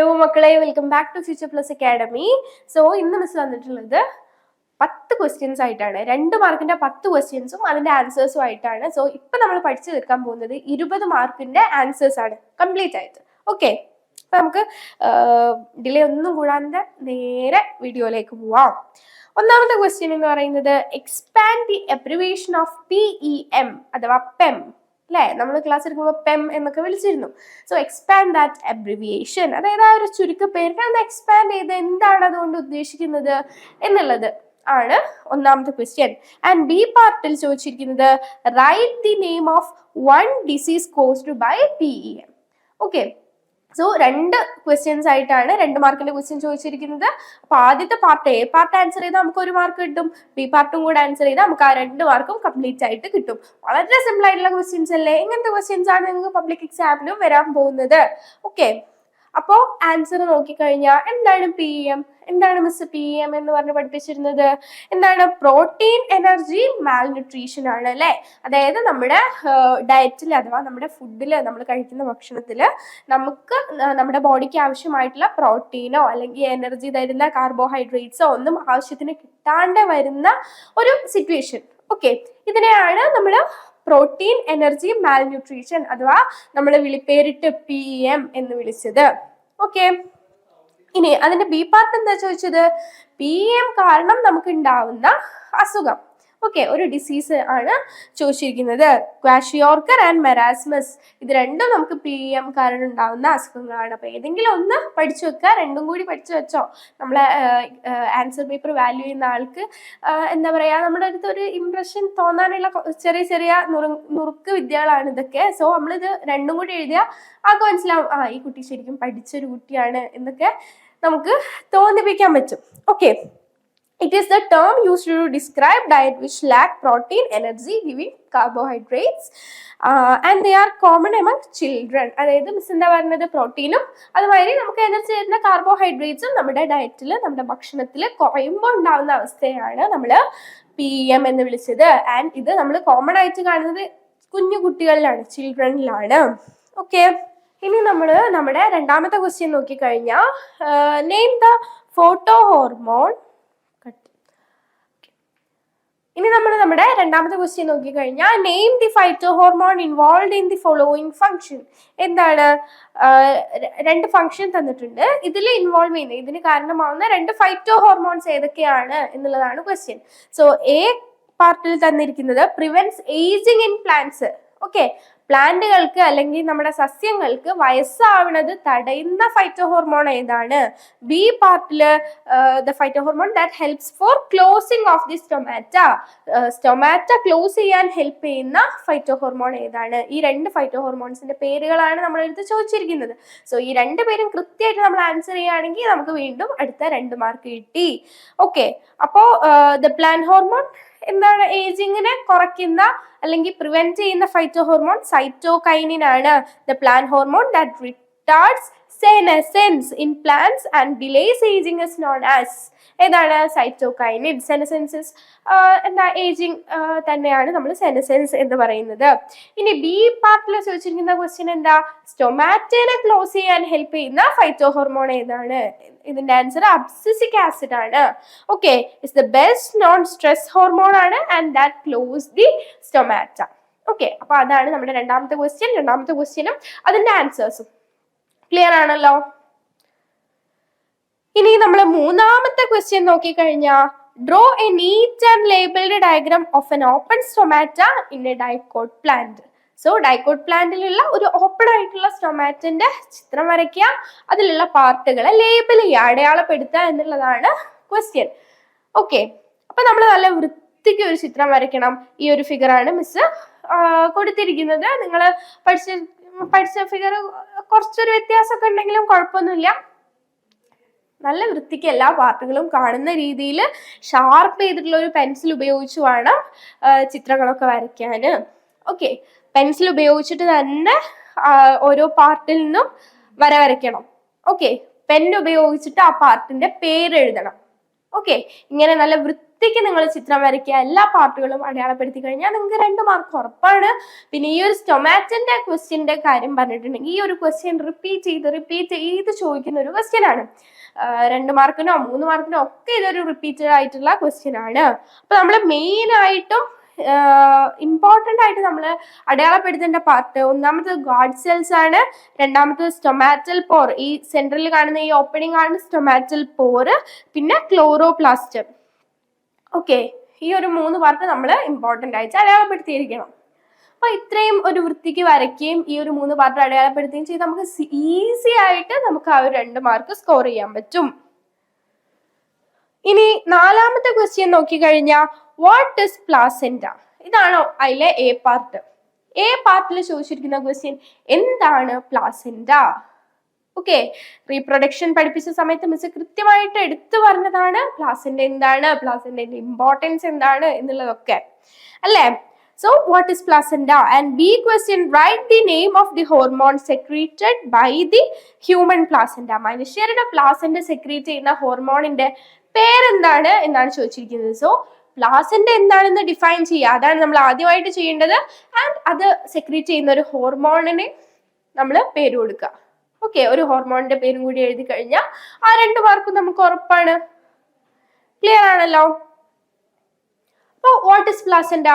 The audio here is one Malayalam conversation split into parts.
ഹലോ മക്കളെ welcome back to future plus academy so ഇന്ന് മിസ് വന്നിട്ടുള്ളത് പത്ത് ക്വസ്റ്റ്യൻസ് ആയിട്ടാണ്. രണ്ട് മാർക്കിന്റെ പത്ത് ക്വസ്റ്റ്യൻസും അതിന്റെ ആൻസേഴ്സും ആയിട്ടാണ്. സോ ഇപ്പൊ നമ്മൾ പഠിച്ചു തീർക്കാൻ പോകുന്നത് ഇരുപത് മാർക്കിന്റെ ആൻസേഴ്സ് ആണ്. കംപ്ലീറ്റ് ആയിട്ട്. ഓക്കെ നമുക്ക് ഡിലേ ഒന്നും കൂടാതെ നേരെ വീഡിയോയിലേക്ക് പോവാം. ഒന്നാമത്തെ ക്വസ്റ്റ്യൻ എന്ന് പറയുന്നത് expand the abbreviation of P E M അഥവാ പെം അല്ലേ നമ്മൾ ക്ലാസ് എടുക്കുമ്പോൾ പെം എന്നൊക്കെ വിളിച്ചിരുന്നു. സോ എക്സ്പാൻഡ് ദാറ്റ് അബ്രിവിയേഷൻ അതായത് ആ ഒരു ചുരുക്ക പേരിനെ ഒന്ന് എക്സ്പാൻഡ് ചെയ്ത് എന്താണ് അതുകൊണ്ട് ഉദ്ദേശിക്കുന്നത് എന്നുള്ളത് ആണ് ഒന്നാമത്തെ ക്വസ്റ്റ്യൻ ആൻഡ് ബി പാർട്ടിൽ ചോദിച്ചിരിക്കുന്നത് write the name of one disease caused by P E M okay so രണ്ട് ക്വസ്റ്റ്യൻസ് ആയിട്ടാണ് രണ്ട് മാർക്കിന്റെ ക്വസ്റ്റ്യൻ ചോദിച്ചിരിക്കുന്നത്. അപ്പൊ ആദ്യത്തെ പാർട്ട് എ പാർട്ട് ആൻസർ ചെയ്താൽ നമുക്ക് ഒരു മാർക്ക് കിട്ടും. ബി പാർട്ടും കൂടെ ആൻസർ ചെയ്താൽ നമുക്ക് ആ രണ്ട് മാർക്കും കംപ്ലീറ്റ് ആയിട്ട് കിട്ടും. വളരെ സിമ്പിൾ ആയിട്ടുള്ള ക്വസ്റ്റ്യൻസ് അല്ലേ? ഇങ്ങനത്തെ ക്വസ്റ്റ്യൻസ് ആണ് നിങ്ങൾക്ക് പബ്ലിക് എക്സാമിനും വരാൻ പോകുന്നത്? ഓക്കെ അപ്പോ ആൻസർ നോക്കിക്കഴിഞ്ഞാൽ എന്താണ് പി എം എന്താണ് മിസ് പി എം എന്ന് പറഞ്ഞ് പഠിപ്പിച്ചിരുന്നത്? എന്താണ് പ്രോട്ടീൻ എനർജി മാൽന്യൂട്രീഷൻ ആണ് അല്ലെ? അതായത് നമ്മുടെ ഡയറ്റിൽ അഥവാ നമ്മുടെ ഫുഡിൽ നമ്മൾ കഴിക്കുന്ന ഭക്ഷണത്തിൽ നമുക്ക് നമ്മുടെ ബോഡിക്ക് ആവശ്യമായിട്ടുള്ള പ്രോട്ടീനോ അല്ലെങ്കിൽ എനർജി തരുന്ന കാർബോഹൈഡ്രേറ്റ്സോ ഒന്നും ആവശ്യത്തിന് കിട്ടാണ്ട് വരുന്ന ഒരു സിറ്റുവേഷൻ ഓക്കെ ഇതിനെയാണ് നമ്മൾ പ്രോട്ടീൻ എനർജി മാൽന്യൂട്രീഷൻ അഥവാ നമ്മൾ വിളിപ്പേരിട്ട് പി എം എന്ന് വിളിച്ചത്. ഓക്കെ. ഇനി അതിന്റെ ബി പാർട്ട് എന്താ ചോദിച്ചത്? പി എം കാരണം നമുക്ക് ഉണ്ടാവുന്ന അസുഖം. ഓക്കെ ഒരു ഡിസീസ് ആണ് ചോദിച്ചിരിക്കുന്നത്. ക്വാഷിയോർക്കർ ആൻഡ് മെറാസ്മസ് ഇത് രണ്ടും നമുക്ക് പി എം കാരണം ഉണ്ടാകുന്ന അസുഖങ്ങളാണ്. അപ്പൊ ഏതെങ്കിലും ഒന്ന് പഠിച്ചു വെക്കുക രണ്ടും കൂടി പഠിച്ചു വെച്ചോ. നമ്മളെ ആൻസർ പേപ്പർ വാല്യൂ ചെയ്യുന്ന ആൾക്ക് എന്താ പറയാ നമ്മുടെ അടുത്ത് ഒരു ഇംപ്രഷൻ തോന്നാനുള്ള ചെറിയ ചെറിയ നുറു നുറുക്ക് വിദ്യകളാണ് ഇതൊക്കെ. സോ നമ്മളിത് രണ്ടും കൂടി എഴുതിയാൽ ആൾക്ക് മനസ്സിലാവും ആ ഈ കുട്ടി ശരിക്കും പഠിച്ചൊരു കുട്ടിയാണ് എന്നൊക്കെ നമുക്ക് തോന്നിപ്പിക്കാൻ പറ്റും. Okay It is the term used to describe diet which lack protein, energy giving carbohydrates, uh, and they are common among. അതായത് മിസ് എന്താ പറയുന്നത് പ്രോട്ടീനും അതുമാതിരി നമുക്ക് എനർജി തരുന്ന കാർബോഹൈഡ്രേറ്റ്സും നമ്മുടെ ഡയറ്റിൽ നമ്മുടെ ഭക്ഷണത്തിൽ കുറയുമ്പോൾ ഉണ്ടാവുന്ന അവസ്ഥയാണ് നമ്മൾ പി എം എന്ന് വിളിച്ചത്. ആൻഡ് ഇത് നമ്മൾ കോമൺ ആയിട്ട് കാണുന്നത് കുഞ്ഞു കുട്ടികളിലാണ് ചിൽഡ്രനിലാണ് ഓക്കെ ഇനി നമ്മൾ നമ്മുടെ രണ്ടാമത്തെ ക്വസ്റ്റ്യൻ നോക്കിക്കഴിഞ്ഞാൽ നെയിം ദ ഫോട്ടോ ഹോർമോൺ ഇനി നമ്മൾ നമ്മുടെ രണ്ടാമത്തെ ക്വസ്റ്റ്യൻ നോക്കിക്കഴിഞ്ഞാൽ name the phyto hormone involve in the following function എന്താണ്? രണ്ട് ഫംഗ്ഷൻ തന്നിട്ടുണ്ട്. ഇതിൽ ഇൻവോൾവ് ചെയ്യുന്നത് ഇതിന് കാരണമാവുന്ന രണ്ട് ഫൈറ്റോ ഹോർമോൺസ് ഏതൊക്കെയാണ് എന്നുള്ളതാണ് ക്വസ്റ്റ്യൻ സോ എ പാർട്ടിൽ തന്നിരിക്കുന്നത് prevents ageing in plants okay പ്ലാന്റുകൾക്ക് അല്ലെങ്കിൽ നമ്മുടെ സസ്യങ്ങൾക്ക് വയസ്സാവണത് തടയുന്ന ഫൈറ്റോ ഹോർമോൺ ഏതാണ് ബി പാർട്ടിൽ the phyto hormone that helps for closing of the stomata stomata close ചെയ്യാൻ ഹെൽപ്പ് ചെയ്യുന്ന ഫൈറ്റോ ഹോർമോൺ ഏതാണ്? ഈ രണ്ട് ഫൈറ്റോ ഹോർമോൺസിന്റെ പേരുകളാണ് നമ്മുടെ അടുത്ത് ചോദിച്ചിരിക്കുന്നത്. സോ ഈ രണ്ട് പേരും കൃത്യമായിട്ട് നമ്മൾ ആൻസർ ചെയ്യുകയാണെങ്കിൽ നമുക്ക് വീണ്ടും അടുത്ത രണ്ട് മാർക്ക് കിട്ടി. ഓക്കെ അപ്പോ ദ പ്ലാൻ ഹോർമോൺ എന്താണ് ഏജിങ്ങിനെ കുറയ്ക്കുന്ന അല്ലെങ്കിൽ പ്രിവെന്റ് ചെയ്യുന്ന ഫൈറ്റോ ഹോർമോൺ സൈറ്റോകൈനിൻ ആണ്. The plant hormone that retards senescence in plants and delays ageing is known as ഏതാണ്? സൈറ്റോകൈനിൻ സെനസെൻസസ് എന്താ ഏജിങ് തന്നെയാണ് നമ്മൾ സെനസെൻസ് എന്ന് പറയുന്നത്. ഇനി ബി പാർട്ടിൽ ചോദിച്ചിരിക്കുന്ന ക്വസ്റ്റ്യൻ എന്താ? സ്റ്റൊമാറ്റോനെ ക്ലോസ് ചെയ്യാൻ ഹെൽപ്പ് ചെയ്യുന്ന ഫൈറ്റോ ഹോർമോൺ ഏതാണ്? ഇതിന്റെ ആൻസർ അബ്സിസിക് ആസിഡ് ആണ്. Okay it's the best known stress hormone ആണ് and that close the stomata okay അപ്പൊ അതാണ് നമ്മുടെ രണ്ടാമത്തെ ക്വസ്റ്റ്യൻ രണ്ടാമത്തെ ക്വസ്റ്റ്യനും അതിന്റെ ആൻസേഴ്സും ക്ലിയർ ആണല്ലോ. ഇനി നമ്മൾ മൂന്നാമത്തെ ക്വസ്റ്റ്യൻ നോക്കിക്കഴിഞ്ഞാൽ draw a neat and labelled diagram of an open stomata in a dicot plant so dicot പ്ലാന്റിലുള്ള ഒരു ഓപ്പൺ ആയിട്ടുള്ള സ്റ്റൊമാറ്റിന്റെ ചിത്രം വരയ്ക്കുക. അതിലുള്ള പാർട്ടുകളെ ലേബിൾ ചെയ്യുക അടയാളപ്പെടുത്തുക എന്നുള്ളതാണ് ക്വസ്റ്റ്യൻ ഓക്കെ അപ്പൊ നമ്മൾ നല്ല വൃത്തിക്ക് ഒരു ചിത്രം വരയ്ക്കണം. ഈ ഒരു ഫിഗറാണ് മിസ് കൊടുത്തിരിക്കുന്നത്. നിങ്ങൾ പഠിച്ച പഠിച്ച ഫിഗർ കുറച്ചൊരു വ്യത്യാസമൊക്കെ ഉണ്ടെങ്കിലും കുഴപ്പമൊന്നുമില്ല. നല്ല വൃത്തിക്ക് എല്ലാ പാർട്ടുകളും കാണുന്ന രീതിയിൽ ഷാർപ്പ് ചെയ്തിട്ടുള്ള ഒരു പെൻസിൽ ഉപയോഗിച്ച് വേണം ചിത്രങ്ങളൊക്കെ വരയ്ക്കാൻ. ഓക്കെ പെൻസിൽ ഉപയോഗിച്ചിട്ട് തന്നെ ഓരോ പാർട്ടിൽ നിന്നും വര വരയ്ക്കണം. ഓക്കെ പെൻ ഉപയോഗിച്ചിട്ട് ആ പാർട്ടിന്റെ പേര് എഴുതണം. ഓക്കെ ഇങ്ങനെ നല്ല വൃത്തി വൃത്തിക്ക് നിങ്ങൾ ചിത്രം വരയ്ക്കുക എല്ലാ പാർട്ടുകളും അടയാളപ്പെടുത്തി കഴിഞ്ഞാൽ നിങ്ങൾക്ക് രണ്ട് മാർക്ക് ഉറപ്പാണ്. പിന്നെ ഈ ഒരു സ്റ്റൊമാറ്റിന്റെ ക്വസ്റ്റ്യന്റെ കാര്യം പറഞ്ഞിട്ടുണ്ടെങ്കിൽ ഈ ഒരു ക്വസ്റ്റ്യൻ റിപ്പീറ്റ് ചെയ്ത് റിപ്പീറ്റ് ചെയ്ത് ചോദിക്കുന്ന ഒരു ക്വസ്റ്റ്യൻ ആണ്. രണ്ട് മാർക്കിനോ മൂന്ന് മാർക്കിനോ ഒക്കെ ഇതൊരു റിപ്പീറ്റഡ് ആയിട്ടുള്ള ക്വസ്റ്റ്യൻ ആണ്. അപ്പൊ നമ്മൾ മെയിൻ ആയിട്ടും ഇമ്പോർട്ടന്റ് ആയിട്ട് നമ്മൾ അടയാളപ്പെടുത്തേണ്ട പാർട്ട് ഒന്നാമത്തത് ഗാഡ് സെൽസ് ആണ്. രണ്ടാമത്തത് സ്റ്റൊമാറ്റൽ പോർ ഈ സെൻട്രലിൽ കാണുന്ന ഈ ഓപ്പണിംഗ് ആണ് സ്റ്റൊമാറ്റൽ പോർ പിന്നെ ക്ലോറോപ്ലാസ്റ്റ് ഓക്കെ ഈ ഒരു മൂന്ന് പാർട്ട് നമ്മൾ ഇമ്പോർട്ടന്റ് ആയിട്ട് അടയാളപ്പെടുത്തിയിരിക്കണം. അപ്പൊ ഇത്രയും ഒരു വൃത്തിക്ക് വരയ്ക്കുകയും ഈ ഒരു മൂന്ന് പാർട്ട് അടയാളപ്പെടുത്തുകയും ചെയ്ത് നമുക്ക് ഈസി ആയിട്ട് നമുക്ക് ആ ഒരു രണ്ട് മാർക്ക് സ്കോർ ചെയ്യാൻ പറ്റും. ഇനി നാലാമത്തെ ക്വസ്റ്റ്യൻ നോക്കിക്കഴിഞ്ഞാൽ വാട്ട് ഇസ് പ്ലാസെന്റ ഇതാണോ അതിലെ എ പാർട്ട് എ പാർട്ടിൽ ചോദിച്ചിരിക്കുന്ന ക്വസ്റ്റ്യൻ എന്താണ് പ്ലാസെന്റ ഓക്കെ റീപ്രൊഡക്ഷൻ പഠിപ്പിച്ച സമയത്ത് മിസ് കൃത്യമായിട്ട് എടുത്തു പറഞ്ഞതാണ് പ്ലാസിന്റെ എന്താണ് പ്ലാസിന്റെ ഇമ്പോർട്ടൻസ് എന്താണ് എന്നുള്ളതൊക്കെ. അല്ലേ? So what is placenta and B question write the name of the hormone secreted by the human placenta മനുഷ്യരുടെ പ്ലാസെന്റ സെക്രീറ്റ് ചെയ്യുന്ന ഹോർമോണിന്റെ പേരെന്താണ് എന്നാണ് ചോദിച്ചിരിക്കുന്നത്. സോ പ്ലാസെന്റ എന്താണെന്ന് ഡിഫൈൻ ചെയ്യുക. അതാണ് നമ്മൾ ആദ്യമായിട്ട് ചെയ്യേണ്ടത്. ആൻഡ് അത് സെക്രീറ്റ് ചെയ്യുന്ന ഒരു ഹോർമോണിന് നമ്മൾ പേര് കൊടുക്കുക. ഓക്കെ ഒരു ഹോർമോണിന്റെ പേരും കൂടി എഴുതി കഴിഞ്ഞാൽ ആ രണ്ട് മാർക്കും നമുക്ക് ഉറപ്പാണ്. ക്ലിയർ ആണല്ലോ? അപ്പോൾ what is placenta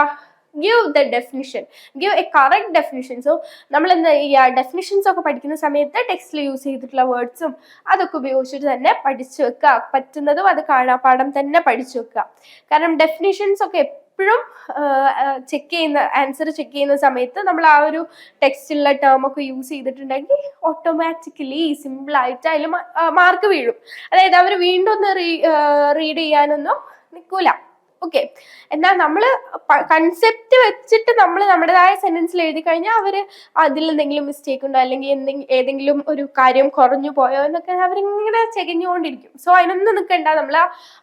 give the definition give a correct definition so നമ്മൾ എന്താ ചെയ്യുക ഡെഫിനിഷൻസ് ഒക്കെ പഠിക്കുന്ന സമയത്ത് ടെക്സ്റ്റിൽ യൂസ് ചെയ്തിട്ടുള്ള വേർഡ്സും അതൊക്കെ ഉപയോഗിച്ചിട്ട് തന്നെ പഠിച്ചു വെക്കുക പറ്റുന്നതും അത് കാണാപ്പാടം തന്നെ പഠിച്ചു വെക്കുക കാരണം ഡെഫിനിഷൻസ് ഒക്കെ എപ്പോഴും ചെക്ക് ചെയ്യുന്ന ആൻസർ ചെക്ക് ചെയ്യുന്ന സമയത്ത് നമ്മൾ ആ ഒരു ടെക്സ്റ്റിലുള്ള ടേം ഒക്കെ യൂസ് ചെയ്തിട്ടുണ്ടെങ്കിൽ ഓട്ടോമാറ്റിക്കലി സിമ്പിൾ ആയിട്ട് അതിൽ മാർക്ക് വീഴും. അതായത് അവർ വീണ്ടും ഒന്ന് റീഡ് ചെയ്യാനൊന്നും നിൽക്കൂല ഓക്കെ എന്നാൽ നമ്മൾ കൺസെപ്റ്റ് വെച്ചിട്ട് നമ്മൾ നമ്മുടേതായ സെന്റൻസിൽ എഴുതി കഴിഞ്ഞാൽ അവർ അതിൽ എന്തെങ്കിലും മിസ്റ്റേക്ക് ഉണ്ടോ? അല്ലെങ്കിൽ എന്തെങ്കിലും ഏതെങ്കിലും ഒരു കാര്യം കുറഞ്ഞു പോയോ എന്നൊക്കെ അവരിങ്ങനെ ചെകഞ്ഞുകൊണ്ടിരിക്കും. സോ അതിനൊന്നും നിൽക്കണ്ട നമ്മൾ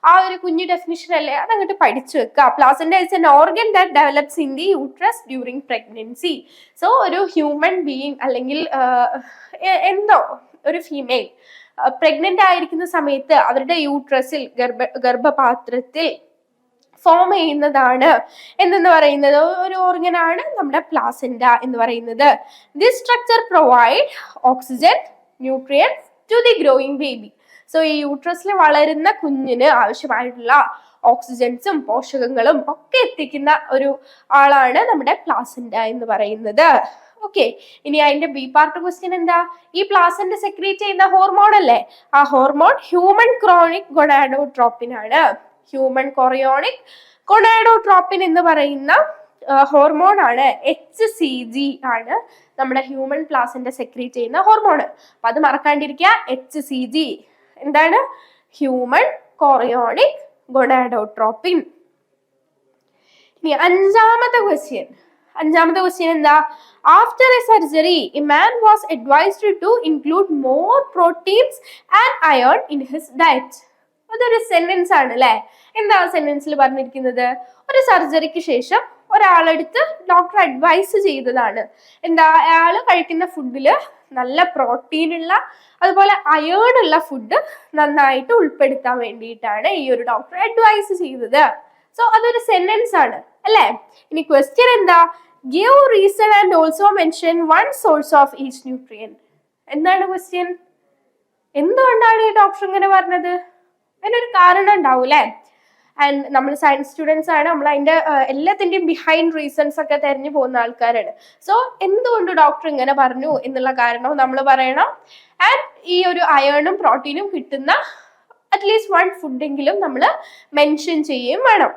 ആ ഒരു കുഞ്ഞു ഡെഫിനിഷൻ അല്ലേ അതങ്ങോട്ട് പഠിച്ചു വെക്കുക. Placenta is an organ that develops in the uterus during pregnancy so ഒരു ഹ്യൂമൻ ബീയിങ് അല്ലെങ്കിൽ എന്തോ ഒരു ഫീമെയിൽ പ്രഗ്നന്റ് ആയിരിക്കുന്ന സമയത്ത് അവരുടെ യൂട്രസിൽ ഗർഭ ഗർഭപാത്രത്തിൽ ഫോം ചെയ്യുന്നതാണ് എന്തെന്ന് പറയുന്നത്? ഒരു ഓർഗനാണ് നമ്മുടെ പ്ലാസിൻഡ എന്ന് പറയുന്നത്. This structure provide oxygen nutrients to the growing baby so ഈ യൂട്രസിൽ വളരുന്ന കുഞ്ഞിന് ആവശ്യമായിട്ടുള്ള ഓക്സിജൻസും പോഷകങ്ങളും ഒക്കെ എത്തിക്കുന്ന ഒരു ആളാണ് നമ്മുടെ പ്ലാസിൻഡ എന്ന് പറയുന്നത്. ഓക്കെ ഇനി അതിന്റെ ബി പാർട്ട് ക്വസ്റ്റ്യൻ എന്താ? ഈ പ്ലാസിന്റെ സെക്രീറ്റ് ചെയ്യുന്ന ഹോർമോൺ അല്ലേ? ആ ഹോർമോൺ ഹ്യൂമൻ ക്രോണിക് ഗൊണാഡോട്രോപ്പിൻ ആണ്. ഹ്യൂമൻ കൊറിയോണിക് കൊണാഡോട്രോപ്പിൻ എന്ന് പറയുന്ന ഹോർമോൺ ആണ്. എച്ച് സി ജി ആണ് നമ്മുടെ ഹ്യൂമൻ പ്ലാസിന്റെ സെക്രീറ്റ് ചെയ്യുന്ന ഹോർമോൺ അപ്പൊ അത് മറക്കാണ്ടിരിക്കുക. എച്ച് സി ജി എന്താണ്? ഹ്യൂമൻ കൊറിയോണിക് ഗൊണാഡോട്രോപ്പിൻ ഇനി അഞ്ചാമത്തെ ക്വസ്റ്റ്യൻ അഞ്ചാമത്തെ ക്വസ്റ്റ്യൻ എന്താ? After a surgery a man was advised to include more proteins and iron in his diet അതൊരു സെന്റൻസ് ആണ് അല്ലെ എന്താ സെന്റൻസിൽ പറഞ്ഞിരിക്കുന്നത്? ഒരു സർജറിക്ക് ശേഷം ഒരാളെടുത്ത് ഡോക്ടർ അഡ്വൈസ് ചെയ്തതാണ്. എന്താ? അയാൾ കഴിക്കുന്ന ഫുഡിൽ നല്ല പ്രോട്ടീൻ ഉള്ള അതുപോലെ അയേൺ ഉള്ള ഫുഡ് നന്നായിട്ട് ഉൾപ്പെടുത്താൻ വേണ്ടിയിട്ടാണ് ഈ ഒരു ഡോക്ടർ അഡ്വൈസ് ചെയ്തത്. സോ അതൊരു സെന്റൻസ് ആണ് അല്ലേ? ഇനി ക്വസ്റ്റ്യൻ എന്താ? Give reason and also mention one source of each nutrient എന്താണ് ക്വസ്റ്റ്യൻ എന്തുകൊണ്ടാണ് ഈ ഡോക്ടർ ഇങ്ങനെ പറഞ്ഞത്? അതിനൊരു കാരണം ഉണ്ടാവും അല്ലേ ആൻഡ് നമ്മൾ സയൻസ് സ്റ്റുഡൻസ് ആണ്. നമ്മൾ അതിന്റെ എല്ലാത്തിന്റെയും ബിഹൈൻഡ് റീസൺസ് ഒക്കെ തെരഞ്ഞു പോകുന്ന ആൾക്കാരാണ്. സോ എന്തുകൊണ്ട് ഡോക്ടർ ഇങ്ങനെ പറഞ്ഞു എന്നുള്ള കാരണം നമ്മൾ പറയണം. ആൻഡ് ഈ ഒരു അയേണും പ്രോട്ടീനും കിട്ടുന്ന അറ്റ്ലീസ്റ്റ് വൺ ഫുഡെങ്കിലും നമ്മൾ മെൻഷൻ ചെയ്യുകയും വേണം.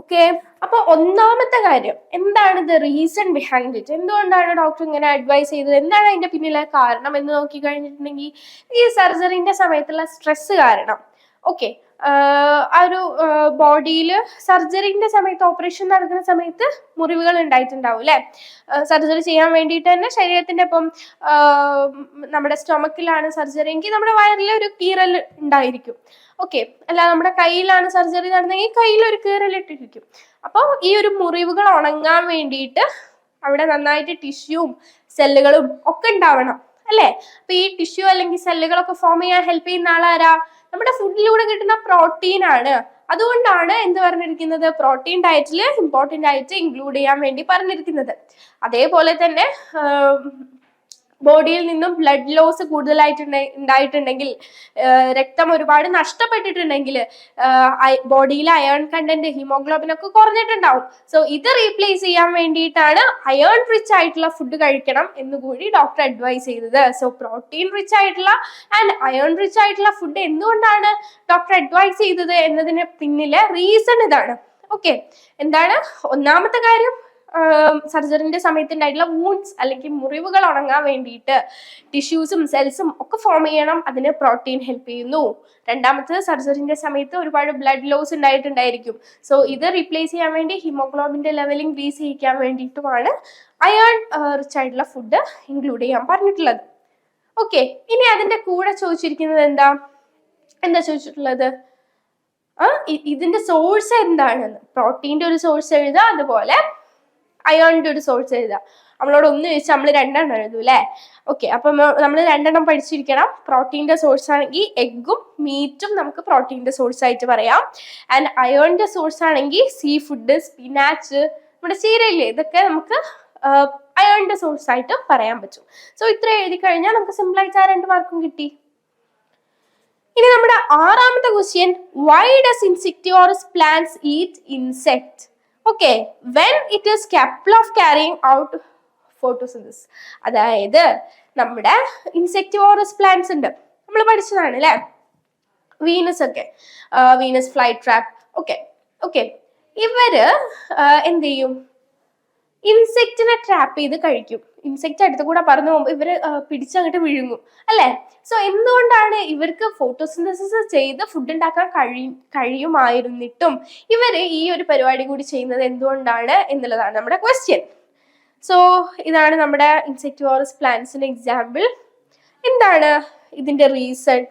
ഓക്കെ അപ്പൊ ഒന്നാമത്തെ കാര്യം എന്താണ് ദ റീസൺ ബിഹൈൻഡ് ഇറ്റ് എന്തുകൊണ്ടാണ് ഡോക്ടർ ഇങ്ങനെ അഡ്വൈസ് ചെയ്തത്? എന്താണ് അതിന്റെ പിന്നിലെ കാരണം എന്ന് നോക്കി കഴിഞ്ഞിട്ടുണ്ടെങ്കിൽ ഈ സർജറിന്റെ സമയത്തുള്ള സ്ട്രെസ് കാരണം. ഓക്കെ ആ ഒരു ബോഡിയിൽ സർജറിന്റെ സമയത്ത് ഓപ്പറേഷൻ നടക്കുന്ന സമയത്ത് മുറിവുകൾ ഉണ്ടായിട്ടുണ്ടാവും അല്ലെ സർജറി ചെയ്യാൻ വേണ്ടിയിട്ട് തന്നെ ശരീരത്തിന്റെ ഇപ്പം നമ്മുടെ സ്റ്റൊമക്കിലാണ് സർജറി എങ്കിൽ നമ്മുടെ വയറിൽ ഒരു കീറൽ ഉണ്ടായിരിക്കും. ഓക്കെ അല്ല നമ്മുടെ കയ്യിലാണ് സർജറി നടന്നെങ്കിൽ കയ്യിൽ ഒരു കീറലിട്ടിരിക്കും അപ്പോൾ ഈ ഒരു മുറിവുകൾ ഉണങ്ങാൻ വേണ്ടിയിട്ട് അവിടെ നന്നായിട്ട് ടിഷ്യൂവും സെല്ലുകളും ഒക്കെ ഉണ്ടാവണം. അല്ലേ? അപ്പൊ ഈ ടിഷ്യൂ അല്ലെങ്കിൽ സെല്ലുകളൊക്കെ ഫോം ചെയ്യാൻ ഹെൽപ്പ് ചെയ്യുന്ന ആളാരാ? നമ്മുടെ ഫുഡിലൂടെ കിട്ടുന്ന പ്രോട്ടീൻ ആണ്. അതുകൊണ്ടാണ് എന്ത് പറഞ്ഞിരിക്കുന്നത്? പ്രോട്ടീൻ ഡയറ്റിൽ ഇമ്പോർട്ടന്റ് ആയിട്ട് ഇൻക്ലൂഡ് ചെയ്യാൻ വേണ്ടി പറഞ്ഞിരിക്കുന്നത്. അതേപോലെ തന്നെ ബോഡിയിൽ നിന്നും ബ്ലഡ് ലോസ് കൂടുതലായിട്ടുണ്ട് ഉണ്ടായിട്ടുണ്ടെങ്കിൽ രക്തം ഒരുപാട് നഷ്ടപ്പെട്ടിട്ടുണ്ടെങ്കിൽ ബോഡിയിലെ അയേൺ കണ്ടന്റ് ഹീമോഗ്ലോബിൻ ഒക്കെ കുറഞ്ഞിട്ടുണ്ടാവും. സോ ഇത് റീപ്ലേസ് ചെയ്യാൻ വേണ്ടിയിട്ടാണ് അയേൺ റിച്ച് ആയിട്ടുള്ള ഫുഡ് കഴിക്കണം എന്ന് കൂടി ഡോക്ടർ അഡ്വൈസ് ചെയ്തത്. സോ പ്രോട്ടീൻ റിച്ച് ആയിട്ടുള്ള ആൻഡ് അയേൺ റിച്ച് ആയിട്ടുള്ള ഫുഡ് എന്തുകൊണ്ടാണ് ഡോക്ടർ അഡ്വൈസ് ചെയ്തത് എന്നതിന് പിന്നിലെ റീസൺ ഇതാണ്. ഓക്കെ എന്താണ്? ഒന്നാമത്തെ കാര്യം സർജറിന്റെ സമയത്ത് ഉണ്ടായിട്ടുള്ള വൂൺസ് അല്ലെങ്കിൽ മുറിവുകൾ ഉണങ്ങാൻ വേണ്ടിയിട്ട് ടിഷ്യൂസും സെൽസും ഒക്കെ ഫോം ചെയ്യണം. അതിന് പ്രോട്ടീൻ ഹെൽപ്പ് ചെയ്യുന്നു. രണ്ടാമത്തെ സർജറിന്റെ സമയത്ത് ഒരുപാട് ബ്ലഡ് ലോസ് ഉണ്ടായിട്ടുണ്ടായിരിക്കും. സോ ഇത് റീപ്ലേസ് ചെയ്യാൻ വേണ്ടി ഹിമോഗ്ലോബിന്റെ ലെവൽ ഇൻക്രീസ് ചെയ്യിക്കാൻ വേണ്ടിയിട്ടുമാണ് അയൺ റിച്ച് ആയിട്ടുള്ള ഫുഡ് ഇൻക്ലൂഡ് ചെയ്യാൻ പറഞ്ഞിട്ടുള്ളത്. ഓക്കെ ഇനി അതിന്റെ കൂടെ ചോദിച്ചിരിക്കുന്നത് എന്താ? എന്താ ചോദിച്ചിട്ടുള്ളത്? ഇതിന്റെ സോഴ്സ് എന്താണെന്ന്. പ്രോട്ടീന്റെ ഒരു സോഴ്സ് എഴുതുക. അതുപോലെ അയോണിന്റെ ഒരു സോഴ്സ് എഴുതുക. നമ്മളോട് ഒന്ന് ചോദിച്ചാൽ നമ്മൾ രണ്ടെണ്ണം എഴുതും അല്ലേ ഓക്കെ അപ്പം നമ്മൾ രണ്ടെണ്ണം പഠിച്ചിരിക്കണം. പ്രോട്ടീന്റെ സോഴ്സ് ആണെങ്കിൽ എഗ്ഗും മീറ്റും നമുക്ക് പ്രോട്ടീന്റെ സോഴ്സ് ആയിട്ട് പറയാം. ആൻഡ് അയോണിന്റെ സോഴ്സ് ആണെങ്കിൽ സീ ഫുഡ് സ്പിനാച്ച് നമ്മുടെ ചീരയില്ലേ ഇതൊക്കെ നമുക്ക് അയോണിന്റെ സോഴ്സ് ആയിട്ട് പറയാൻ പറ്റും. സോ ഇത്ര എഴുതി കഴിഞ്ഞാൽ നമുക്ക് സിമ്പിൾ ആയിട്ട് ആ രണ്ട് മാർക്കും കിട്ടി. ഇനി നമ്മുടെ ആറാമത്തെ question why does insectivorous plants eat insect okay when it is capable of carrying out photosynthesis അതായത് നമ്മുടെ ഇൻസെക്ടിവോറസ് പ്ലാന്റ്സ് ഉണ്ട്. നമ്മൾ പഠിച്ചതാണ് അല്ലേ? വീനസ് ഒക്കെ. Venus fly trap okay okay ഇവർ എന്ത് ചെയ്യും? ഇൻസെക്റ്റിനെ ട്രാപ്പ് ചെയ്ത് കഴിക്കും. ഇൻസെക്റ്റ് അടുത്ത് കൂടെ പറന്നു പോകുമ്പോൾ ഇവർ പിടിച്ചങ്ങട്ട് വിഴുങ്ങും. അല്ലേ? സോ എന്തുകൊണ്ടാണ് ഇവർക്ക് ഫോട്ടോസിന്തസിസ് ചെയ്ത് ഫുഡ് ഉണ്ടാക്കാൻ കഴിയും കഴിയുമായിരുന്നിട്ടും ഇവർ ഈ ഒരു പരിപാടി കൂടി ചെയ്യുന്നത് എന്തുകൊണ്ടാണ് എന്നുള്ളതാണ് നമ്മുടെ ക്വസ്റ്റ്യൻ സോ ഇതാണ് നമ്മുടെ ഇൻസെക്ടിവോറസ് പ്ലാന്റ്സിന്റെ എക്സാമ്പിൾ എന്താണ് ഇതിന്റെ റീസൺ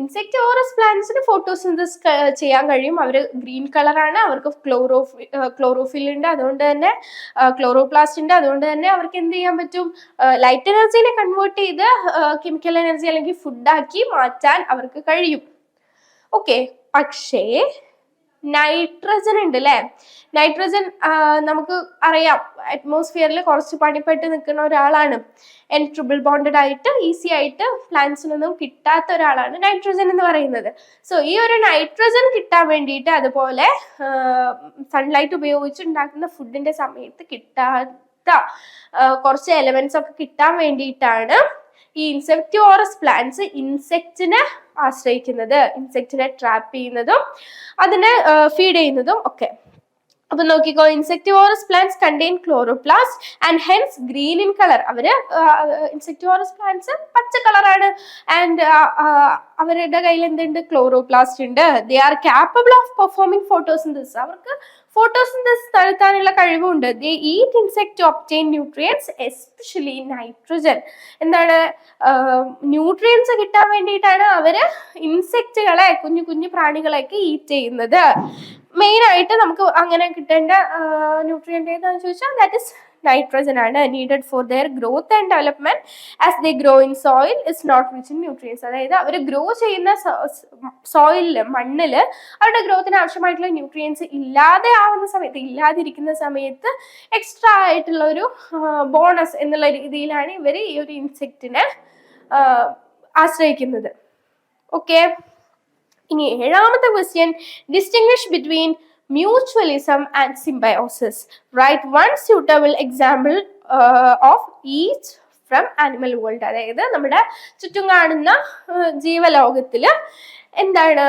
ഇൻസെക്ടിവോറസ് പ്ലാന്റ്സിന് ഫോട്ടോസിന്തസ് ചെയ്യാൻ കഴിയും. അവർ ഗ്രീൻ കളറാണ് അവർക്ക് ക്ലോറോഫി ക്ലോറോഫിൽ ഉണ്ട്. അതുകൊണ്ട് തന്നെ ക്ലോറോപ്ലാസ്റ്റ് ഉണ്ട്. അതുകൊണ്ട് തന്നെ അവർക്ക് എന്ത് ചെയ്യാൻ പറ്റും? ലൈറ്റ് എനർജീനെ കൺവേർട്ട് ചെയ്ത് കെമിക്കൽ എനർജി അല്ലെങ്കിൽ ഫുഡാക്കി മാറ്റാൻ അവർക്ക് കഴിയും. ഓക്കെ പക്ഷേ നൈട്രജൻ ഉണ്ട് അല്ലെ നൈട്രജൻ നമുക്ക് അറിയാം. അറ്റ്മോസ്ഫിയറിൽ കുറച്ച് പണിപ്പെട്ട് നിൽക്കുന്ന ഒരാളാണ്. എൻ ട്രിപ്പിൾ ബോണ്ടഡ് ആയിട്ട് ഈസി ആയിട്ട് പ്ലാന്റ്സിനൊന്നും കിട്ടാത്ത ഒരാളാണ് നൈട്രജൻ എന്ന് പറയുന്നത്. സോ ഈ ഒരു നൈട്രജൻ കിട്ടാൻ വേണ്ടിയിട്ട് അതുപോലെ സൺലൈറ്റ് ഉപയോഗിച്ച് ഉണ്ടാക്കുന്ന ഫുഡിന്റെ സമയത്ത് കിട്ടാത്ത കുറച്ച് എലമെന്റ്സ് ഒക്കെ കിട്ടാൻ വേണ്ടിയിട്ടാണ് ഈ ഇൻസെക്ടിയോറസ് പ്ലാന്റ്സ് ഇൻസെക്റ്റിനെ ആശ്രയിക്കുന്നത് ഇൻസെക്റ്റിനെ ട്രാപ്പ് ചെയ്യുന്നതും അതിനെ ഫീഡ് ചെയ്യുന്നതും ഒക്കെ. അപ്പൊ നോക്കിക്കോ insectivorous plants contain chloroplasts and hence green in colour our insectivorous plants പച്ച കളറാണ് ആൻഡ് അവരുടെ കയ്യിൽ എന്തുണ്ട് ക്ലോറോപ്ലാസ്റ്റ് ഉണ്ട്. They are capable of performing photosynthesis അവർക്ക് ഫോട്ടോസിന്തസിസ് നടത്താനുള്ള കഴിവുണ്ട്. They eat insect obtain nutrients especially nitrogen എന്താണ്? ന്യൂട്രിയൻസ് കിട്ടാൻ വേണ്ടിയിട്ടാണ് അവർ ഇൻസെക്റ്റുകളെ കുഞ്ഞു കുഞ്ഞു പ്രാണികളെയൊക്കെ ഈറ്റ് ചെയ്യുന്നത്. മെയിൻ ആയിട്ട് നമുക്ക് അങ്ങനെ കിട്ടേണ്ട ന്യൂട്രിയന്റ് ഏതാണെന്ന് ചോദിച്ചാൽ ദാറ്റ് ഇസ് നൈട്രജൻ ആണ് needed for their growth and development as they grow in soil is not rich in nutrients അതായത് അവർ ഗ്രോ ചെയ്യുന്ന സോയിലിൽ മണ്ണിൽ അവരുടെ ഗ്രോത്തിന് ആവശ്യമായിട്ടുള്ള ന്യൂട്രിയൻസ് ഇല്ലാതെ ആവുന്ന സമയത്ത് ഇല്ലാതിരിക്കുന്ന സമയത്ത് എക്സ്ട്രാ ആയിട്ടുള്ള ഒരു ബോണസ് എന്നുള്ള രീതിയിലാണ് ഇവർ ഈ ഒരു ഇൻസെക്റ്റിനെ ആശ്രയിക്കുന്നത്. ഓക്കെ ഇനി ഏഴാമത്തെ question distinguish between mutualism and symbiosis write one suitable example of each from animal world അതായത് നമ്മുടെ ചുറ്റും കാണുന്ന ജീവലോകത്തിൽ ജീവലോകത്തിൽ എന്താണ്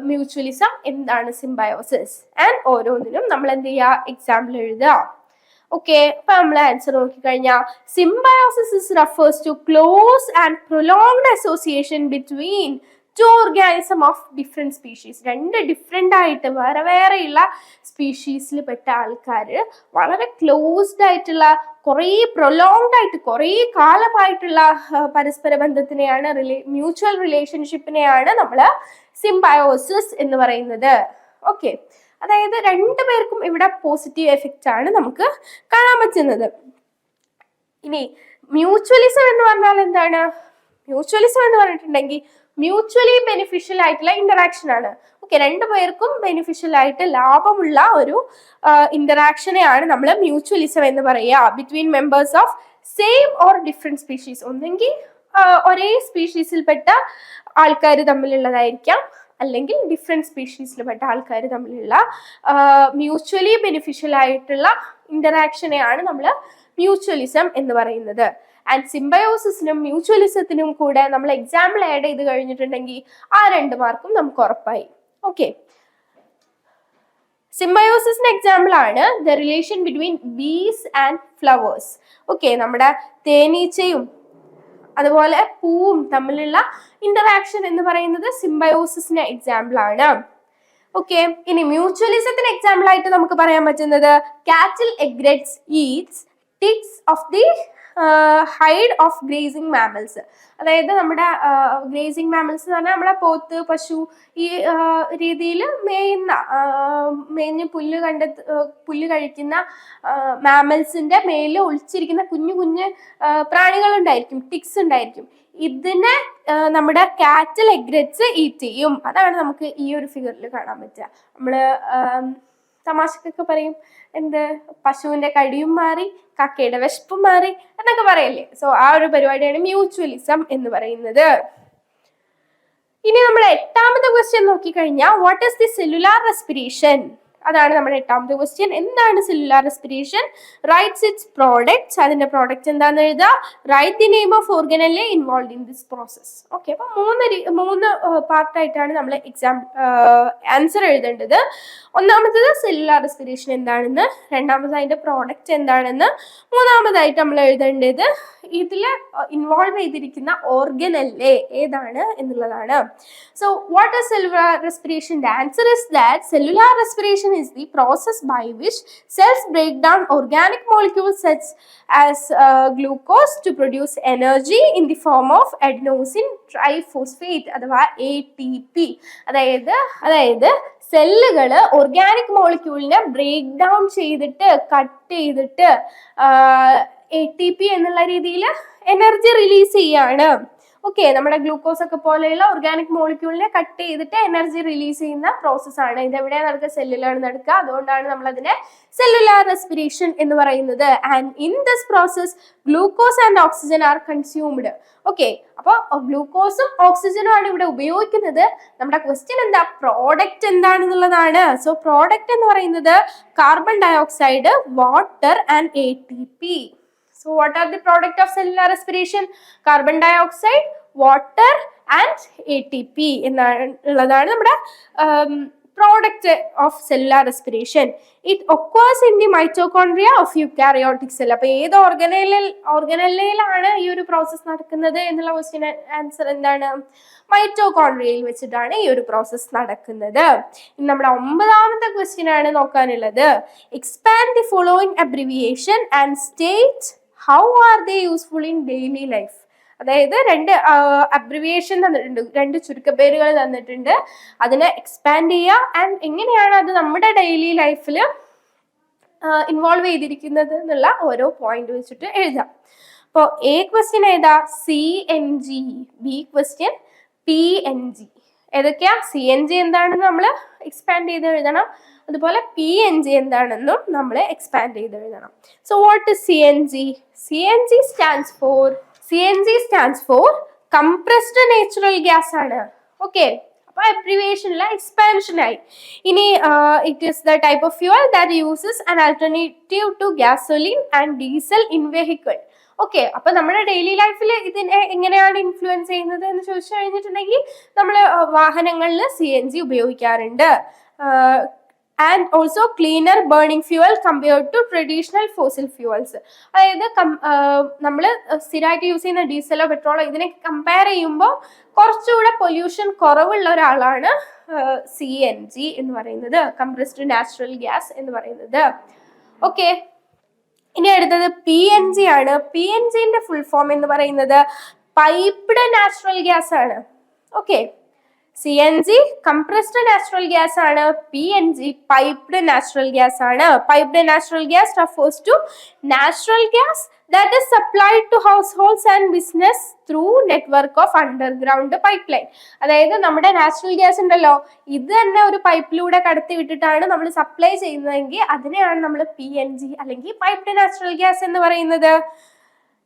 മ്യൂച്വലിസം എന്താണ് സിംബയോസിസ് ആൻഡ് ഓരോന്നിനും നമ്മൾ എന്ത് ചെയ്യുക? എക്സാമ്പിൾ എഴുതുക. ഓക്കെ അപ്പൊ നമ്മൾ ആൻസർ നോക്കിക്കഴിഞ്ഞാൽ symbiosis refers to close and prolonged association between two organism of different species രണ്ട് ഡിഫറെന്റ് ആയിട്ട് വേറെ വേറെയുള്ള സ്പീഷീസിൽ പെട്ട ആൾക്കാർ വളരെ ക്ലോസ്ഡ് ആയിട്ടുള്ള കുറേ പ്രൊലോങ്ഡ് ആയിട്ട് കുറേ കാലമായിട്ടുള്ള പരസ്പര ബന്ധത്തിനെയാണ് റിലേ മ്യൂച്വൽ റിലേഷൻഷിപ്പിനെയാണ് നമ്മൾ സിംബയോസിസ് എന്ന് പറയുന്നത്. ഓക്കെ അതായത് രണ്ടു പേർക്കും ഇവിടെ പോസിറ്റീവ് എഫക്റ്റ് ആണ് നമുക്ക് കാണാൻ പറ്റുന്നത്. ഇനി മ്യൂച്വലിസം എന്ന് പറഞ്ഞാൽ എന്താണ്? മ്യൂച്വലിസം എന്ന് പറഞ്ഞിട്ടുണ്ടെങ്കിൽ മ്യൂച്വലി ബെനിഫിഷ്യൽ ആയിട്ടുള്ള ഇന്ററാക്ഷൻ ആണ്. ഓക്കെ രണ്ടുപേർക്കും ബെനിഫിഷ്യൽ ആയിട്ട് ലാഭമുള്ള ഒരു ഇന്ററാക്ഷനെയാണ് നമ്മൾ മ്യൂച്വലിസം എന്ന് പറയുക. Between members of same or different species ഒന്നെങ്കിൽ ഒരേ സ്പീഷീസിൽപ്പെട്ട ആൾക്കാർ തമ്മിലുള്ളതായിരിക്കാം. അല്ലെങ്കിൽ ഡിഫറെന്റ് സ്പീഷീസിൽപ്പെട്ട ആൾക്കാർ തമ്മിലുള്ള മ്യൂച്വലി ബെനിഫിഷ്യൽ ആയിട്ടുള്ള ഇന്ററാക്ഷനെയാണ് നമ്മൾ മ്യൂച്വലിസം എന്ന് പറയുന്നത്. ആൻഡ് സിംബയോസിസിനും മ്യൂച്വലിസത്തിനും കൂടെ നമ്മൾ എക്സാമ്പിൾ ആഡ് ചെയ്ത് കഴിഞ്ഞിട്ടുണ്ടെങ്കിൽ ആ രണ്ട് മാർക്കും നമുക്ക് ഉറപ്പായി. ഓക്കെ സിംബയോസിസിന് എക്സാമ്പിൾ ആണ് the relation between bees and flowers okay നമ്മുടെ തേനീച്ചയും അതുപോലെ പൂവും തമ്മിലുള്ള ഇന്ററാക്ഷൻ എന്ന് പറയുന്നത് സിംബയോസിസിന് എക്സാമ്പിൾ ആണ്. ഓക്കെ ഇനി മ്യൂച്വലിസത്തിന് എക്സാമ്പിൾ ആയിട്ട് നമുക്ക് പറയാൻ പറ്റുന്നത് cattle egrets eats ticks of the hide of grazing mammals അതായത് നമ്മുടെ ഗ്രേസിംഗ് മാമൽസ് എന്ന് പറഞ്ഞാൽ നമ്മളെ പോത്ത് പശു ഈ രീതിയിൽ മേയുന്ന മേഞ്ഞ് പുല്ല് കണ്ട പുല്ല് കഴിക്കുന്ന മാമൽസിന്റെ മേലിൽ ഒളിച്ചിരിക്കുന്ന കുഞ്ഞു കുഞ്ഞ് പ്രാണികൾ ഉണ്ടായിരിക്കും ടിക്സ് ഉണ്ടായിരിക്കും. ഇതിനെ നമ്മുടെ കാറ്റൽ എഗ്രറ്റ്സ് ഈറ്റ് ചെയ്യും. അതാണ് നമുക്ക് ഈ ഒരു ഫിഗറിൽ കാണാൻ പറ്റുക. നമ്മൾ ആം, തമാശക്കൊക്കെ പറയും എന്ത്? പശുവിന്റെ കടിയും മാറി കക്കയുടെ വിശപ്പും മാറി എന്നൊക്കെ പറയല്ലേ? സോ ആ ഒരു പരിപാടിയാണ് മ്യൂച്വലിസം എന്ന് പറയുന്നത്. ഇനി നമ്മൾ എട്ടാമത്തെ ക്വസ്റ്റ്യൻ നോക്കിക്കഴിഞ്ഞാൽ what is the cellular respiration അതാണ് നമ്മുടെ എട്ടാമത്തെ ക്വസ്റ്റ്യൻ എന്താണ് cellular respiration writes its products അതിന്റെ പ്രോഡക്റ്റ് എന്താണെന്ന് എഴുതുക write the name of organelle involve in this process okay അപ്പൊ മൂന്ന് മൂന്ന് പാർട്ടായിട്ടാണ് നമ്മൾ എക്സാം ആൻസർ എഴുതേണ്ടത്. ഒന്നാമത്തത് സെല്ലുലാർ റെസ്പിറേഷൻ എന്താണെന്ന് രണ്ടാമത് അതിന്റെ പ്രോഡക്റ്റ് എന്താണെന്ന് മൂന്നാമതായിട്ട് നമ്മൾ എഴുതേണ്ടത് ഇതിൽ ഇൻവോൾവ് ചെയ്തിരിക്കുന്ന ഓർഗൻ അല്ലേ ഏതാണ് എന്നുള്ളതാണ്. So what are cellular respiration answer is that cellular cellular fusion is the process by which cells break down organic molecules as glucose to produce energy in the form of adenosine tri phosphate അഥവാ എ ടി പി അതായത് അതായത് സെല്ലുകൾ ഓർഗാനിക് മോളിക്യൂളിനെ ബ്രേക്ക് ഡൗൺ ചെയ്തിട്ട് കട്ട് ചെയ്തിട്ട് എ ടി പി എന്നുള്ള രീതിയിൽ എനർജി റിലീസ് ചെയ്യാണ്. ഓക്കെ നമ്മുടെ ഗ്ലൂക്കോസ് ഒക്കെ പോലെയുള്ള ഓർഗാനിക് മോളിക്യൂളിനെ കട്ട് ചെയ്തിട്ട് എനർജി റിലീസ് ചെയ്യുന്ന പ്രോസസ് ആണ്. ഇത് എവിടെയാണ് നടക്കുക? സെല്ലിലാണ് നടക്കുക. അതുകൊണ്ടാണ് നമ്മൾ അതിനെ സെല്ലുലാർ റെസ്പിറേഷൻ എന്ന് പറയുന്നത്. And in this process glucose and oxygen are consumed okay അപ്പോൾ ഗ്ലൂക്കോസും ഓക്സിജനും ആണ് ഇവിടെ ഉപയോഗിക്കുന്നത്. നമ്മുടെ ക്വസ്റ്റ്യൻ എന്താ? പ്രോഡക്റ്റ് എന്താണെന്നുള്ളതാണ്. സോ പ്രോഡക്റ്റ് എന്ന് പറയുന്നത് carbon dioxide water and A T P are the product of cellular respiration carbon respiration? Carbon and water and ATP എന്നുള്ളതാണ് നമ്മുടെ product of cellular respiration it occurs in the mitochondria of eukaryotic cell അപ്പൊ ഏത് ഓർഗനലിൽ ഓർഗനലിലാണ് ഈ ഒരു പ്രോസസ്സ് നടക്കുന്നത് എന്നുള്ള ക്വസ്റ്റ്യൻ ആൻസർ എന്താണ്? മൈറ്റോകോൺട്രിയയിൽ വെച്ചിട്ടാണ് ഈ ഒരു പ്രോസസ്സ് നടക്കുന്നത്. നമ്മുടെ ഒമ്പതാമത്തെ ക്വസ്റ്റ്യൻ ആണ് നോക്കാനുള്ളത്. Expand the following abbreviation and state how are they useful in daily life അതായത് രണ്ട് അബ്രിവിയേഷൻ തന്നിട്ടുണ്ട്. രണ്ട് ചുരുക്കപ്പേരുകൾ തന്നിട്ടുണ്ട്. അതിനെ എക്സ്പാൻഡ് ചെയ്യുക. ആൻഡ് എങ്ങനെയാണ് അത് നമ്മുടെ ഡെയിലി ലൈഫിൽ ഇൻവോൾവ് ചെയ്തിരിക്കുന്നത് എന്നുള്ള ഓരോ പോയിന്റ് വെച്ചിട്ട് എഴുതാം. അപ്പോൾ എ ക്വസ്റ്റ്യൻ ഏതാ? C N G B question P N G ഏതൊക്കെയാ? സി എൻ ജി എന്താണെന്ന് നമ്മൾ എക്സ്പാൻഡ് ചെയ്ത് എഴുതണം. അതുപോലെ പി എൻ ജി എന്താണെന്നും നമ്മൾ എക്സ്പാൻഡ് ചെയ്ത് എഴുതണം. So what is C N G C N G stands for C N G stands for compressed natural gas ആണ്. ഓക്കെ അപ്പൊ അബ്രിവേഷനിലെ എക്സ്പാൻഷൻ ആയി. ഇനി it is the type of fuel that uses an alternative to gasoline and diesel in vehicle okay അപ്പൊ നമ്മുടെ ഡെയിലി ലൈഫിൽ ഇതിനെ എങ്ങനെയാണ് ഇൻഫ്ലുവൻസ് ചെയ്യുന്നത് എന്ന് ചോദിച്ചു കഴിഞ്ഞിട്ടുണ്ടെങ്കിൽ നമ്മൾ വാഹനങ്ങളിൽ സി എൻ ജി ഉപയോഗിക്കാറുണ്ട്. And also cleaner burning fuel compared to traditional fossil fuels അതായത് നമ്മൾ സ്ഥിരമായിട്ട് യൂസ് ചെയ്യുന്ന ഡീസലോ പെട്രോളോ ഇതിനെ കമ്പയർ ചെയ്യുമ്പോൾ കുറച്ചുകൂടെ പൊല്യൂഷൻ കുറവുള്ള ഒരാളാണ് സി എൻ ജി എന്ന് പറയുന്നത് കംപ്രസ്ഡ് നാച്ചുറൽ ഗ്യാസ് എന്ന് പറയുന്നത്. ഓക്കെ ഇനി അടുത്തത് പി എൻ ജി ആണ്. പി എൻ ജിന്റെ ഫുൾ ഫോം എന്ന് പറയുന്നത് പൈപ്ഡ് നാച്ചുറൽ ഗ്യാസ് ആണ്. Okay C N G compressed natural gas ആണ് P N G piped natural gas ആണ്. Piped natural gas refers to natural gas that is supplied to households and business through network of underground pipeline അതായത് നമ്മുടെ നാച്ചുറൽ ഗ്യാസ് ഉണ്ടല്ലോ ഇത് തന്നെ ഒരു പൈപ്പിലൂടെ കടത്തി വിട്ടിട്ടാണ് നമ്മൾ സപ്ലൈ ചെയ്യുന്നതെങ്കിൽ അതിനെയാണ് നമ്മൾ പി എൻ ജി അല്ലെങ്കിൽ പൈപ്ഡ് നാച്ചുറൽ ഗ്യാസ് എന്ന് പറയുന്നത്.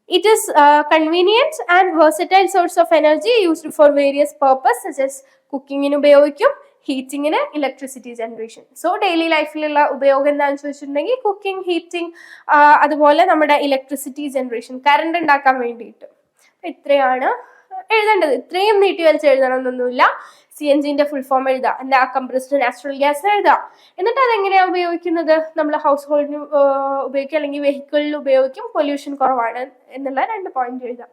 It is uh, convenient and versatile source of energy used for various purpose such കുക്കിങ്ങിന് ഉപയോഗിക്കും ഹീറ്റിങ്ങിന് ഇലക്ട്രിസിറ്റി ജനറേഷൻ സോ ഡെയിലി ലൈഫിലുള്ള ഉപയോഗം എന്താണെന്ന് ചോദിച്ചിട്ടുണ്ടെങ്കിൽ കുക്കിംഗ് ഹീറ്റിംഗ് അതുപോലെ നമ്മുടെ ഇലക്ട്രിസിറ്റി ജനറേഷൻ കറണ്ട് ഉണ്ടാക്കാൻ വേണ്ടിയിട്ട്. ഇത്രയാണ് എഴുതേണ്ടത്. ഇത്രയും നീട്ടി വലിച്ച് എഴുതണമെന്നൊന്നുമില്ല. സി എൻ ജിന്റെ ഫുൾ ഫോം എഴുതാം. എന്താ കംപ്രസ്ഡ് നാച്ചുറൽ ഗ്യാസ് എഴുതാം. എന്നിട്ട് അതെങ്ങനെയാണ് ഉപയോഗിക്കുന്നത്? നമ്മൾ ഹൗസ് ഹോൾഡിന് ഉപയോഗിക്കുക അല്ലെങ്കിൽ വെഹിക്കിളിൽ ഉപയോഗിക്കും. പൊല്യൂഷൻ കുറവാണ് എന്നുള്ള രണ്ട് പോയിന്റ് എഴുതാം.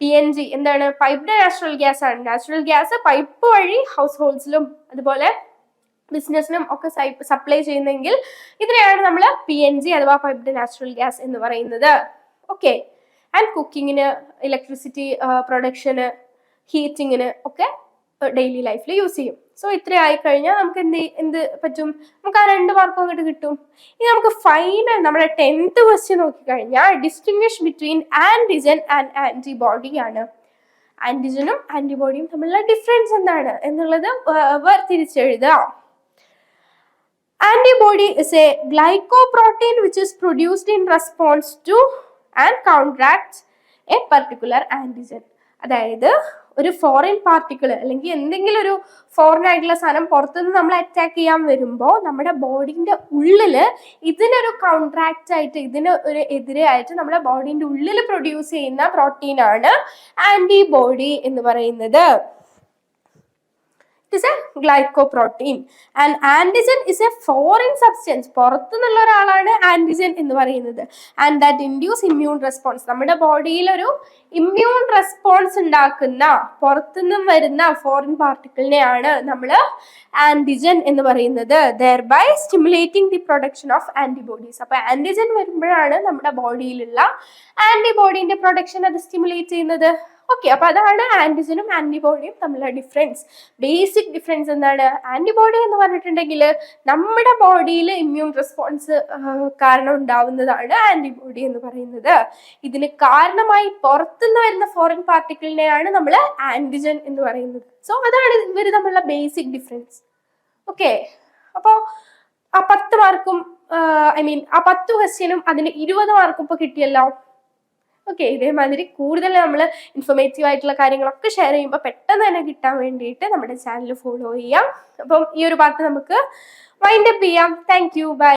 പി എൻ ജി എന്താണ്? പൈപ്പ്ഡ് നാച്ചുറൽ ഗ്യാസ് ആണ്. നാച്ചുറൽ ഗ്യാസ് പൈപ്പ് വഴി ഹൗസ് ഹോൾഡ്സിലും അതുപോലെ ബിസിനസ്സിനും ഒക്കെ സപ്ലൈ ചെയ്യുന്നെങ്കിൽ ഇതിനെയാണ് നമ്മൾ പി എൻ ജി അഥവാ പൈപ്പ്ഡ് നാച്ചുറൽ ഗ്യാസ് എന്ന് പറയുന്നത്. ഓക്കെ ആൻഡ് കുക്കിങ്ങിന് ഇലക്ട്രിസിറ്റി പ്രൊഡക്ഷന് ഹീറ്റിങ്ങിന് ഒക്കെ ഡെയിലി ലൈഫിൽ യൂസ് ചെയ്യും. സോ ഇത്ര ആയി കഴിഞ്ഞാൽ നമുക്ക് എന്ത് എന്ത് പറ്റും? നമുക്ക് ആ രണ്ട് മാർക്കും അങ്ങോട്ട് കിട്ടും. ഇനി നമുക്ക് ഫൈനൽ നമ്മുടെ ടെൻത്ത് ക്വസ്റ്റ്യൻ നോക്കിക്കഴിഞ്ഞാൽ distinguish between antigen and antibody ആണ്. ആന്റിജനും ആന്റിബോഡിയും തമ്മിലുള്ള ഡിഫറൻസ് എന്താണ്? എന്നുള്ളത് വേർതിരിച്ചെഴുതാം is a glycoprotein which is produced in response to and contract a particular antigen അതായത് ഒരു ഫോറിൻ പാർട്ടിക്കിൾ അല്ലെങ്കിൽ എന്തെങ്കിലും ഒരു ഫോറിൻ ആയിട്ടുള്ള സാധനം പുറത്തുനിന്ന് നമ്മൾ അറ്റാക്ക് ചെയ്യാൻ വരുമ്പോൾ നമ്മുടെ ബോഡീന്റെ ഉള്ളിൽ ഇതിനൊരു കോൺട്രാക്റ്റ് ആയിട്ട് ഇതിന് ഒരു എതിരെ ആയിട്ട് നമ്മുടെ ബോഡീന്റെ ഉള്ളിൽ പ്രൊഡ്യൂസ് ചെയ്യുന്ന പ്രോട്ടീനാണ് ആന്റിബോഡി എന്ന് പറയുന്നത്. It is a glycoprotein and antigen is a foreign substance പുറത്തുനിന്നുള്ള ഒരാളാണ് ആന്റിജൻ എന്ന് പറയുന്നത്. And that induce immune response നമ്മുടെ ബോഡിയിൽ ഒരു ഇമ്മ്യൂൺ റെസ്പോൺസ് ഉണ്ടാക്കുന്ന പുറത്തുനിന്നും വരുന്ന ഫോറിൻ പാർട്ടിക്കിളിനെയാണ് നമ്മൾ ആന്റിജൻ എന്ന് പറയുന്നത്. Thereby stimulating the production of antibodies അപ്പൊ ആന്റിജൻ വരുമ്പോഴാണ് നമ്മുടെ ബോഡിയിലുള്ള ആന്റിബോഡീന്റെ പ്രൊഡക്ഷൻ അത് സ്റ്റിമുലേറ്റ് ചെയ്യുന്നത്. ഓക്കെ അപ്പൊ അതാണ് ആന്റിജനും ആന്റിബോഡിയും തമ്മിലുള്ള ഡിഫറൻസ് ബേസിക് ഡിഫറൻസ് എന്താണ്? ആന്റിബോഡി എന്ന് പറഞ്ഞിട്ടുണ്ടെങ്കിൽ നമ്മുടെ ബോഡിയിൽ ഇമ്മ്യൂൺ റെസ്പോൺസ് കാരണം ഉണ്ടാവുന്നതാണ് ആന്റിബോഡി എന്ന് പറയുന്നത്. ഇതിന് കാരണമായി പുറത്തുനിന്ന് വരുന്ന ഫോറിൻ പാർട്ടിക്കിളിനെയാണ് നമ്മൾ ആന്റിജൻ എന്ന് പറയുന്നത്. സോ അതാണ് ഇവർ തമ്മിലുള്ള ബേസിക് ഡിഫറൻസ് ഓക്കെ അപ്പോൾ ആ പത്ത് മാർക്കും ഐ മീൻ ആ പത്ത് ക്വസ്റ്റ്യനും അതിന് ഇരുപത് മാർക്കും ഇപ്പൊ കിട്ടിയല്ലോ. ഓക്കെ ഇതേമാതിരി കൂടുതൽ നമ്മൾ ഇൻഫോർമേറ്റീവ് ആയിട്ടുള്ള കാര്യങ്ങളൊക്കെ ഷെയർ ചെയ്യുമ്പോൾ പെട്ടെന്ന് തന്നെ കിട്ടാൻ വേണ്ടിയിട്ട് നമ്മുടെ ചാനൽ ഫോളോ ചെയ്യാം. അപ്പം ഈ ഒരു പാർട്ട് നമുക്ക് വൈൻഡപ്പ് ചെയ്യാം. Thank you by